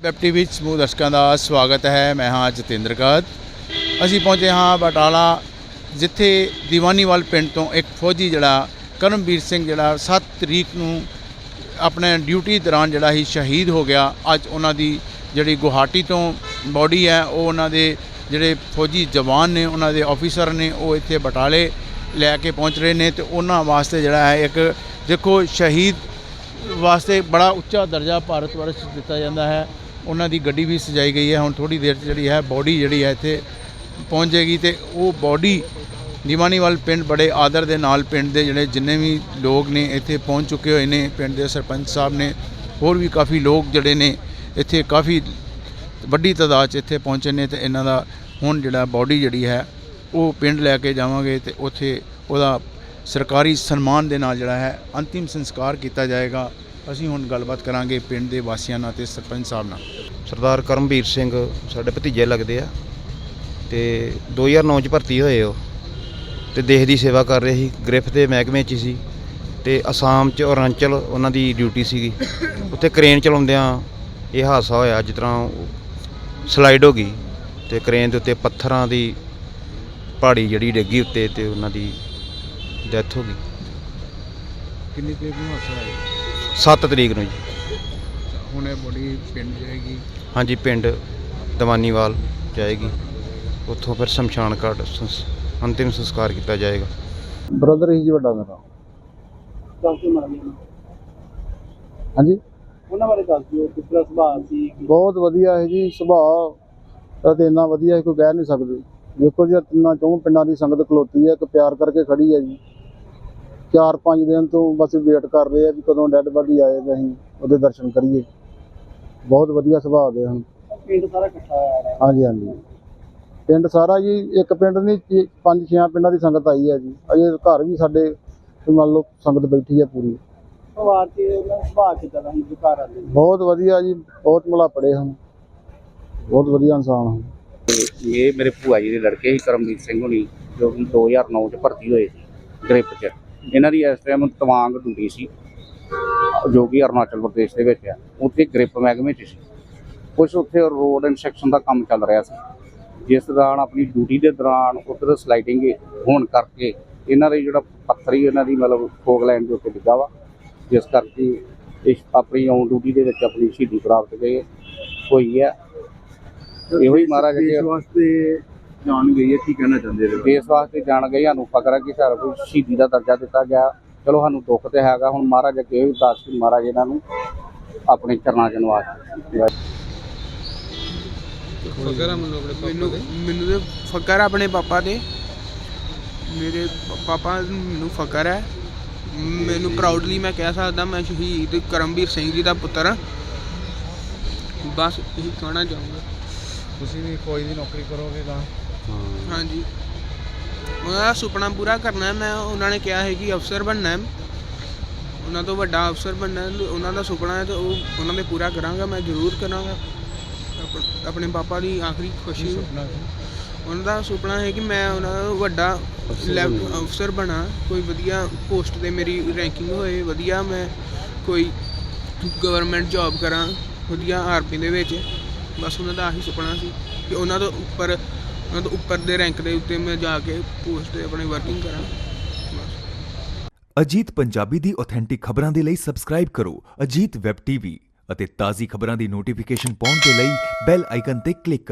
TV ਵਿੱਚ ਸਮੂਹ ਦਰਸ਼ਕਾਂ ਦਾ ਸਵਾਗਤ ਹੈ। ਮੈਂ ਹਾਂ ਜਤਿੰਦਰ ਕਾਦ ਅਸੀਂ ਪਹੁੰਚੇ ਹਾਂ ਬਟਾਲਾ, ਜਿੱਥੇ ਦੀਵਾਨੀਵਾਲ ਪਿੰਡ ਤੋਂ ਇੱਕ ਫੌਜੀ ਜਿਹੜਾ ਕਰਮਵੀਰ ਸਿੰਘ ਜਿਹੜਾ 7 ਤਰੀਕ ਨੂੰ ਆਪਣੇ ਡਿਊਟੀ ਦੌਰਾਨ ਜਿਹੜਾ ਹੀ ਸ਼ਹੀਦ ਹੋ ਗਿਆ। ਅੱਜ ਉਹਨਾਂ ਦੀ ਜਿਹੜੀ ਗੁਹਾਟੀ ਤੋਂ ਬੋਡੀ ਹੈ, ਉਹ ਉਹਨਾਂ ਦੇ ਜਿਹੜੇ ਫੌਜੀ ਜਵਾਨ ਨੇ, ਉਹਨਾਂ ਦੇ ਆਫੀਸਰ ਨੇ, ਉਹ ਇੱਥੇ ਬਟਾਲੇ ਲੈ ਕੇ ਪਹੁੰਚ ਰਹੇ ਨੇ ਤੇ ਉਹਨਾਂ ਵਾਸਤੇ ਜਿਹੜਾ ਹੈ ਇੱਕ ਦੇਖੋ ਸ਼ਹੀਦ ਵਾਸਤੇ ਬੜਾ ਉੱਚਾ ਦਰਜਾ ਭਾਰਤ ਵਰਸ਼ ਦਿੱਤਾ ਜਾਂਦਾ ਹੈ। ਉਹਨਾਂ ਦੀ ਗੱਡੀ ਵੀ ਸਜਾਈ ਗਈ ਹੈ। ਹੁਣ ਥੋੜੀ ਦੇਰ 'ਚ ਜਿਹੜੀ ਹੈ ਬੋਡੀ ਜਿਹੜੀ ਹੈ ਇੱਥੇ ਪਹੁੰਚ ਜਾਏਗੀ ਤੇ ਉਹ ਬੋਡੀ ਦੀਵਾਨੀਵਾਲ ਪਿੰਡ ਬੜੇ ਆਦਰ ਦੇ ਨਾਲ ਪਿੰਡ ਦੇ ਜਿਹੜੇ ਜਿੰਨੇ ਵੀ ਲੋਕ ਨੇ ਇੱਥੇ ਪਹੁੰਚ ਚੁੱਕੇ ਹੋਏ ਨੇ। ਪਿੰਡ ਦੇ ਸਰਪੰਚ ਸਾਹਿਬ ਨੇ, ਹੋਰ ਵੀ ਕਾਫੀ ਲੋਕ ਜਿਹੜੇ ਨੇ ਇੱਥੇ ਕਾਫੀ ਵੱਡੀ ਤਾਦਾਦ 'ਚ ਇੱਥੇ ਪਹੁੰਚੇ ਨੇ ਤੇ ਇਹਨਾਂ ਦਾ ਹੁਣ ਜਿਹੜਾ ਬੋਡੀ ਜਿਹੜੀ ਹੈ ਉਹ ਪਿੰਡ ਲੈ ਕੇ ਜਾਵਾਂਗੇ ਤੇ ਉੱਥੇ ਉਹਦਾ ਸਰਕਾਰੀ ਸਨਮਾਨ ਦੇ ਨਾਲ ਜਿਹੜਾ ਹੈ ਅੰਤਿਮ ਸੰਸਕਾਰ ਕੀਤਾ ਜਾਏਗਾ। ਅਸੀਂ ਹੁਣ ਗੱਲਬਾਤ ਕਰਾਂਗੇ ਪਿੰਡ ਦੇ ਵਾਸੀਆਂ ਨਾਲ ਤੇ ਸਰਪੰਚ ਸਾਹਿਬ ਨਾਲ। ਸਰਦਾਰ ਕਰਮਵੀਰ ਸਿੰਘ ਸਾਡੇ ਭਤੀਜੇ ਲੱਗਦੇ ਆ ਤੇ 2009 ਚ ਭਰਤੀ ਹੋਏ ਉਹ ਤੇ ਦੇਸ਼ ਦੀ ਸੇਵਾ ਕਰ ਰਹੇ ਸੀ ਗ੍ਰਿਫ ਦੇ ਮਹਿਕਮੇ 'ਚ ਸੀ ਤੇ ਅਸਾਮ 'ਚ ਅਰੁਣਾਚਲ ਉਹਨਾਂ ਦੀ ਡਿਊਟੀ ਸੀਗੀ। ਉੱਥੇ ਕ੍ਰੇਨ ਚਲਾਉਂਦਿਆਂ ਇਹ ਹਾਦਸਾ ਹੋਇਆ ਜਿਸ ਤਰ੍ਹਾਂ ਸਲਾਈਡ ਹੋ ਗਈ ਤੇ ਕ੍ਰੇਨ ਦੇ ਉੱਤੇ ਪੱਥਰਾਂ ਦੀ ਪਹਾੜੀ ਜਿਹੜੀ ਡਿੱਗੀ ਉੱਤੇ ਤੇ ਉਹਨਾਂ ਦੀ ਡੈਥ ਹੋ ਗਈ। ਕਿੰਨੀ ਤਰੀਕ ਨੂੰ ਹਾਦਸਾ ਹੋਇਆ? 7 ਤਰੀਕ ਨੂੰ ਜੀ। ਹੁਣ ਇਹ ਬੋਡੀ ਪਿੰਡ ਜਾਏਗੀ। ਹਾਂਜੀ ਪਿੰਡ ਦਵਾਨੀਵਾਲ ਜਾਏਗੀ। ਉੱਥੋਂ ਫਿਰ ਸ਼ਮਸ਼ਾਨ ਘਾਟ ਸੰਸ- ਅੰਤਿਮ ਸੰਸਕਾਰ ਕੀਤਾ ਜਾਏਗਾ। ਬ੍ਰਦਰ ਹੀ ਜੀ ਵੱਡਾ ਮੇਰਾ। ਕਾਫੀ ਮਾਰੀ ਹਾਂਜੀ? ਉਹਨਾਂ ਬਾਰੇ ਦੱਸ ਦਿਓ ਕਿਸ ਤਰ੍ਹਾਂ ਸੁਭਾਅ ਸੀ? ਬਹੁਤ ਵਧੀਆ ਹੈ ਜੀ ਸੁਭਾਅ ਦਾ ਤੇ ਇੰਨਾ ਵਧੀਆ ਹੈ ਕੋਈ ਕਹਿ ਨਹੀਂ ਸਕਦੇ। ਵੇਖੋ ਜੀ ਆਹ ਤਿੰਨਾਂ ਚੌਂ ਪਿੰਡਾਂ ਦੀ ਸੰਗਤ ਖਲੋਤੀ ਹੈ ਇੱਕ ਪਿਆਰ ਕਰਕੇ ਖੜੀ ਹੈ ਜੀ। ਚਾਰ ਪੰਜ ਦਿਨ ਤੋਂ ਬਸ ਵੇਟ ਕਰ ਰਹੇ ਆ ਵੀ ਕਦੋਂ ਡੈੱਡ ਬਾਡੀ ਆਏ ਤੇ ਅਸੀਂ ਉਹਦੇ ਦਰਸ਼ਨ ਕਰੀਏ। ਬਹੁਤ ਵਧੀਆ ਸੁਭਾਅ ਦੇ ਹਨ। ਪਿੰਡ ਸਾਰਾ ਇਕੱਠਾ ਹੋਇਆ ਹੈ ਹਾਂਜੀ ਹਾਂਜੀ। ਪਿੰਡ ਸਾਰਾ ਜੀ ਇੱਕ ਪਿੰਡ ਨਹੀਂ ਪੰਜ ਛੇ ਪਿੰਡਾਂ ਦੀ ਸੰਗਤ ਆਈ ਹੈ ਜੀ। ਅਜੇ ਘਰ ਵੀ ਸਾਡੇ ਮੰਨ ਲਓ ਸੰਗਤ ਬੈਠੀ ਹੈ ਪੂਰੀ। ਪਰਿਵਾਰ ਚ ਉਹਨਾਂ ਦਾ ਸੁਭਾਅ ਕਿਦਾਂ ਦਾ ਹੁੰਦਾ ਘਰ ਆਉਂਦੇ ਬਹੁਤ ਵਧੀਆ ਜੀ ਬਹੁਤ ਮਲਾਪੜੇ ਹਨ। ਬਹੁਤ ਵਧੀਆ ਇਨਸਾਨ ਹਨ। ਇਹ ਮੇਰੇ ਭੂਆ ਜੀ ਦੇ ਲੜਕੇ ਸੀ ਕਰਮਜੀਤ ਸਿੰਘ ਹੁਣੀ ਜੋ ਕਿ 2009 ਚ ਭਰਤੀ ਹੋਏ ਸੀ ਗ੍ਰਿਪ ਚ। ਇਹਨਾਂ ਦੀ ਇਸ ਟਾਈਮ ਤਵਾਂਗ ਡਿਊਟੀ ਸੀ, ਜੋ ਕਿ ਅਰੁਣਾਚਲ ਪ੍ਰਦੇਸ਼ ਦੇ ਵਿੱਚ ਆ, ਉੱਥੇ ਗ੍ਰਿਪ ਮਹਿਕਮੇ ਚ ਸੀ। ਕੁਝ ਉੱਥੇ ਰੋਡ ਇਨਸਪੈਕਸ਼ਨ ਦਾ ਕੰਮ ਚੱਲ ਰਿਹਾ ਸੀ। ਜਿਸ ਦੌਰਾਨ ਆਪਣੀ ਡਿਊਟੀ ਦੇ ਦੌਰਾਨ ਉੱਧਰ ਸਲਾਈਡਿੰਗ ਹੋਣ ਕਰਕੇ ਇਹਨਾਂ ਦੇ ਜਿਹੜਾ ਪੱਥਰ ਹੀ ਇਹਨਾਂ ਦੀ ਮਤਲਬ ਫੋਗਲੈਂਡ ਦੇ ਉੱਤੇ ਡਿੱਗਾ ਵਾ। ਜਿਸ ਕਰਕੇ ਇਸ ਆਪਣੀ ਔਨ ਡਿਊਟੀ ਦੇ ਵਿੱਚ ਆਪਣੀ ਸ਼ਹੀਦੀ ਪ੍ਰਾਪਤ ਗਏ ਹੋਈ ਹੈ। ਇਹੋ ਹੀ ਮਹਾਰਾਜ ਅੱਗੇ ਵਾਸਤੇ ਜਾਣ ਗਈ ਹੈ ਕੀ ਕਹਿਣਾ ਚਾਹੁੰਦੇ ਹੋ? ਦੇਸ਼ ਵਾਸਤੇ ਜਾਣ ਗਏ ਸਾਨੂੰ ਫਕਰ ਹੈ ਕਿ ਸਾਨੂੰ ਕੋਈ ਸ਼ਹੀਦੀ ਦਾ ਦਰਜਾ ਦਿੱਤਾ ਗਿਆ। ਚਲੋ ਸਾਨੂੰ ਦੁੱਖ ਤੇ ਹੈਗਾ। ਹੁਣ ਮਹਾਰਾਜ ਅੱਗੇ ਵੀ ਦੱਸ ਕਿ ਮਹਾਰਾਜ ਇਹਨਾਂ ਨੂੰ ਆਪਣੇ ਚਰਨਾਂ 'ਚ ਨਿਵਾਸ ਮੈਨੂੰ ਮੈਨੂੰ ਤੇ ਫਕਰ ਆਪਣੇ ਪਾਪਾ ਤੇ। ਮੇਰੇ ਪਾਪਾ ਨੂੰ ਮੈਨੂੰ ਫਕਰ ਹੈ। ਮੈਨੂੰ ਪ੍ਰਾਊਡਲੀ ਮੈਂ ਕਹਿ ਸਕਦਾ ਮੈਂ ਸ਼ਹੀਦ ਕਰਮਵੀਰ ਸਿੰਘ ਜੀ ਦਾ ਪੁੱਤਰ ਹਾਂ। ਬਸ ਇਹੀ ਕਹਿਣਾ ਚਾਹੂੰਗਾ। ਤੁਸੀਂ ਵੀ ਫੌਜ ਦੀ ਨੌਕਰੀ ਕਰੋਗੇ ਤਾਂ ਹਾਂਜੀ। ਉਹਨਾਂ ਦਾ ਸੁਪਨਾ ਪੂਰਾ ਕਰਨਾ ਹੈ ਮੈਂ ਉਹਨਾਂ ਨੇ ਕਿਹਾ ਹੈ ਕਿ ਅਫਸਰ ਬਣਨਾ ਹੈ। ਉਹਨਾਂ ਤੋਂ ਵੱਡਾ ਅਫਸਰ ਬਣਨਾ ਹੈ ਉਹਨਾਂ ਦਾ ਸੁਪਨਾ ਹੈ ਤੇ ਉਹ ਉਹਨਾਂ ਦੇ ਪੂਰਾ ਕਰਾਂਗਾ ਮੈਂ ਜ਼ਰੂਰ ਕਰਾਂਗਾ। ਆਪ- ਆਪਣੇ ਪਾਪਾ ਦੀ ਆਖਰੀ ਖੁਸ਼ੀ। ਉਹਨਾਂ ਦਾ ਸੁਪਨਾ ਹੈ ਕਿ ਮੈਂ ਉਹਨਾਂ ਦਾ ਵੱਡਾ ਲੈਵਲ ਅਫਸਰ ਬਣਾ। ਕੋਈ ਵਧੀਆ ਪੋਸਟ ਤੇ ਮੇਰੀ ਰੈਂਕਿੰਗ ਹੋਏ ਵਧੀਆ ਮੈਂ ਕੋਈ ਗਵਰਨਮੈਂਟ ਜੌਬ ਕਰਾਂ ਵਧੀਆ ਆਰਪੀ ਦੇ ਵਿੱਚ। ਬਸ ਉਹਨਾਂ ਦਾ ਆਹੀ ਸੁਪਨਾ ਸੀ ਕਿ ਉਹਨਾਂ ਤੋਂ ਉੱਪਰ ਉਹਨਾਂ ਤੋਂ ਉੱਪਰ ਦੇ ਰੈਂਕ ਦੇ ਉੱਤੇ ਮੈਂ ਜਾ ਕੇ ਪੋਸਟ ਤੇ ਆਪਣੀ ਵਰਕਿੰਗ ਕਰਾਂ। ਅਜੀਤ ਪੰਜਾਬੀ ਦੀ ਆਥੈਂਟਿਕ ਖਬਰਾਂ ਦੇ ਲਈ ਸਬਸਕ੍ਰਾਈਬ ਕਰੋ ਅਜੀਤ ਵੈਬ ਟੀਵੀ ਅਤੇ ਤਾਜ਼ੀ ਖਬਰਾਂ ਦੀ ਨੋਟੀਫਿਕੇਸ਼ਨ ਪਾਉਣ ਦੇ ਲਈ ਬੈਲ ਆਈਕਨ ਤੇ ਕਲਿੱਕ ਕਰੋ।